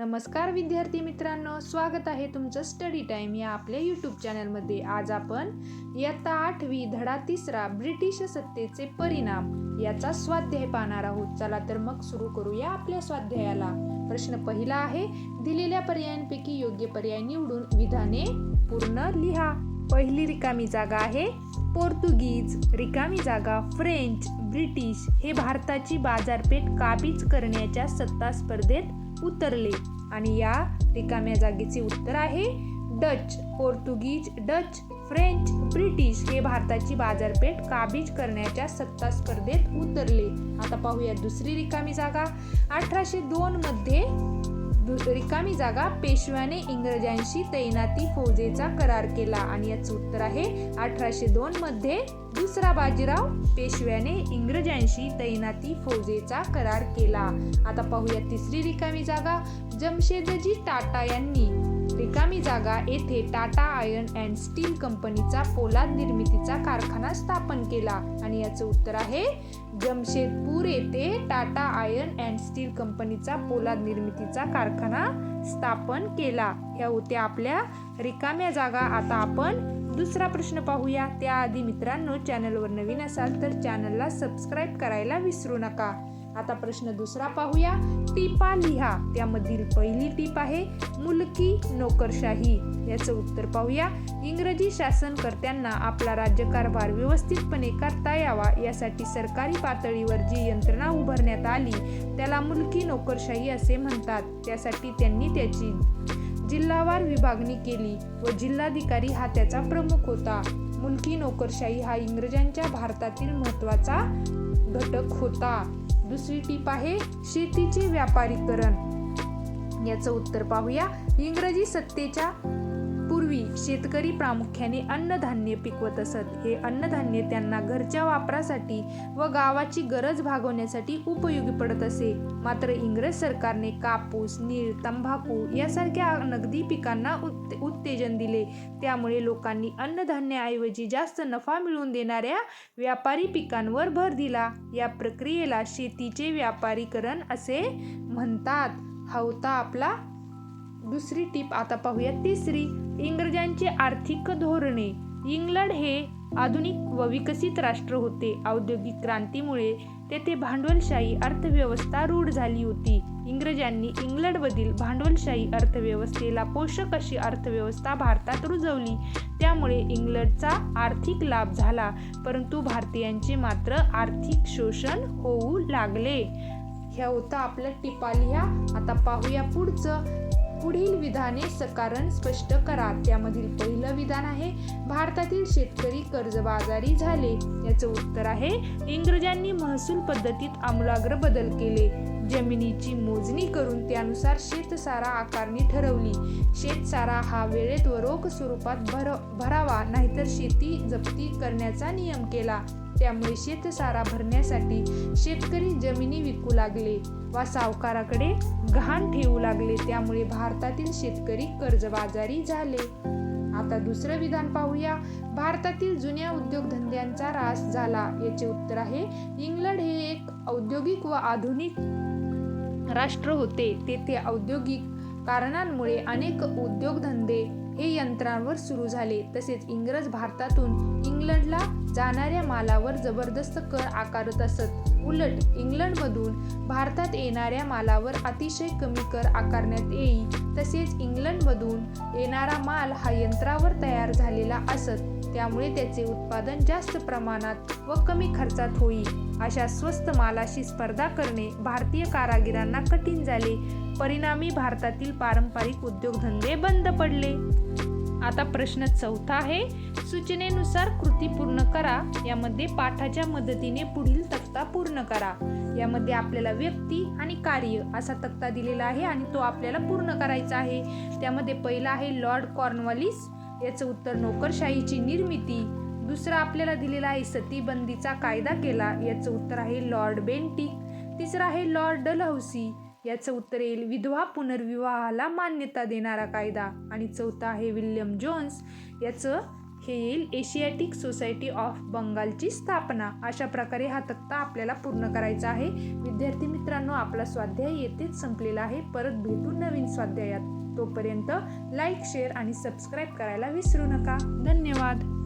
नमस्कार विद्यार्थी मित्रांनो स्वागत आहे तुमचं स्टडी टाईम या आपल्या यूट्यूब चॅनलमध्ये आज आपण इयत्ता आठवी धडा तिसरा ब्रिटिश सत्तेचे परिणाम याचा स्वाध्याय पाहणार आहोत. चला तर मग सुरू करूया आपल्या स्वाध्यायाला. प्रश्न पहिला आहे दिलेल्या पर्यायांपैकी योग्य पर्याय निवडून विधाने पूर्ण लिहा. पहिली रिकामी जागा आहे पोर्तुगीज रिकामी जागा फ्रेंच ब्रिटिश हे भारताची बाजारपेठ काबीज करण्याच्या सत्ता स्पर्धेत उतरले. आणि या रिकाम्या जागेचे उत्तर आहे Dutch Portuguese Dutch French British हे भारताची बाजारपेठ काबीज करण्याच्या सत्ता स्पर्धेत उतरले. आता पाहूया दुसरी रिकामी जागा. अठराशे दोन मध्ये रिकामी जागा पेशव्याने इंग्रजांशी तैनाती फौजेचा करार केला. आणि याचं उत्तर आहे अठराशे दोन मध्ये दुसरा बाजीराव पेशव्याने इंग्रजांशी तैनाती फौजेचा करार केला. आता पाहूया तिसरी रिकामी जागा जमशेदजी टाटा यांनी. रिकामी जागा येथे टाटा आयर्न अँड स्टील कंपनीचा पोलाद निर्मितीचा कारखाना स्थापन केला. आणि याचं उत्तर आहे जमशेदपूर येथे टाटा आयर्न अँड स्टील कंपनीचा पोलाद निर्मितीचा कारखाना स्थापन केला. या होत्या आपल्या रिकाम्या जागा. आता आपण दुसरा प्रश्न पाहूया. त्याआधी मित्रांनो चॅनलवर नवीन असाल तर चॅनलला सबस्क्राईब करायला विसरू नका. आता प्रश्न दुसरा पाहूया. टिपा लिहा. त्यामधील पहिली टीप आहे मुलकी नोकरशाही. याचं उत्तर पाहूया. इंग्रजी शासनकर्त्यांना आपला राज्यकारभार व्यवस्थितपणे करता यावा यासाठी सरकारी पातळीवर जी यंत्रणा उभारण्यात आली त्याला मुलकी नोकरशाही असे म्हणतात. त्यासाठी त्यांनी त्याची जिल्हावार विभागणी केली व जिल्हाधिकारी हा त्याचा प्रमुख होता. मुलकी नोकरशाही हा इंग्रजांच्या भारतातील महत्त्वाचा घटक होता. दुसरी टीप आहे शेतीचे व्यापारीकरण. याचं उत्तर पाहूया. इंग्रजी सत्तेच्या पूर्वी शेतकरी प्रामुख्याने अन्नधान्य पिकवत असत. हे अन्नधान्य त्यांना घरच्या वापरासाठी व गावाची गरज भागवण्यासाठी उपयोगी पडत असे. मात्र इंग्रज सरकारने कापूस नीळ तंबाखू यासारख्या नगदी पिकांना उत्ते उत्तेजन दिले. त्यामुळे लोकांनी अन्नधान्याऐवजी जास्त नफा मिळवून देणाऱ्या व्यापारी पिकांवर भर दिला. या प्रक्रियेला शेतीचे व्यापारीकरण असे म्हणतात. हा होता आपला दुसरी टीप आता पाहूया. तिसरी इंग्रजांची आर्थिक धोरणे. इंग्लंड हे आधुनिक व विकसित राष्ट्र होते. औद्योगिक क्रांतीमुळे तेथे भांडवलशाही अर्थव्यवस्था रूढ झाली होती. इंग्रजांनी इंग्लंडमधील भांडवलशाही अर्थव्यवस्थेला पोषक अशी अर्थव्यवस्था भारतात रुजवली. त्यामुळे इंग्लंडचा आर्थिक लाभ झाला परंतु भारतीयांचे मात्र आर्थिक शोषण होऊ लागले. ह्या होता आपल्या टिपा लिहा आता पाहूया पुढचं. पुढील विधाने सकारण स्पष्ट करा. त्यामधील पहिलं विधान आहे भारतातील शेतकरी कर्जबाजारी झाले. याचं उत्तर आहे इंग्रजांनी महसूल पद्धतीत आमूलाग्र बदल केले. जमिनीची मोजणी करून त्यानुसार शेतसारा आकारणी ठरवली. शेतसारा हा वेळेत व रोख स्वरूपात भर भरावा नाहीतर शेती जप्ती करण्याचा नियम केला. त्यामुळे शेतसारा भरण्यासाठी शेतकरी जमिनी विकू लागले वा सावकाराकडे गहाण ठेवू लागले. त्यामुळे भारतातील शेतकरी कर्जबाजारी झाले. आता दुसरं विधान पाहूया. भारतातील जुन्या उद्योगधंद्यांचा ऱ्हास झाला. याचे उत्तर आहे इंग्लंड हे एक औद्योगिक व आधुनिक राष्ट्र होते. तेथे औद्योगिक कारणांमुळे अनेक उद्योगधंदे हे यंत्रांवर सुरू झाले. तसेच इंग्रज भारतातून इंग्लंडला जाणाऱ्या मालावर जबरदस्त कर आकारत असत. उलट इंग्लंडमधून भारतात येणाऱ्या मालावर अतिशय कमी कर आकारण्यात येई तसेच इंग्लंडमधून येणारा माल हा यंत्रावर तयार झालेला असत. त्यामुळे त्याचे उत्पादन जास्त प्रमाणात व कमी खर्चात होईल. अशा स्वस्त मालाशी स्पर्धा करणे भारतीय कारागिरांना कठीण झाले. परिणामी भारतातील पारंपरिक उद्योगधंदे बंद पडले. आता प्रश्न चौथा आहे सूचनेनुसार कृती पूर्ण करा. यामध्ये पाठाच्या मदतीने पुढील तक्ता पूर्ण करा. यामध्ये आपल्याला व्यक्ती आणि कार्य असा तक्ता दिलेला आहे आणि तो आपल्याला पूर्ण करायचा आहे. त्यामध्ये पहिला आहे लॉर्ड कॉर्नवॉलिस याचं उत्तर नोकरशाहीची निर्मिती दुसरा आपल्याला दिलेला आहे सतीबंदीचा कायदा केला याचं उत्तर आहे लॉर्ड बेंटिक तिसरा आहे लॉर्ड डलहौसी याचं उत्तर येईल विधवा पुनर्विवाहाला मान्यता देणारा कायदा आणि चौथा आहे विल्यम जोन्स याचं हे येईल एशियाटिक सोसायटी ऑफ बंगालची स्थापना. अशा प्रकारे हा तक्ता आपल्याला पूर्ण करायचा आहे. विद्यार्थी मित्रांनो आपला स्वाध्याय येथेच संपलेला आहे. परत भेटू नवीन स्वाध्यायात. तोपर्यंत लाईक शेअर आणि सबस्क्राईब करायला विसरू नका. धन्यवाद.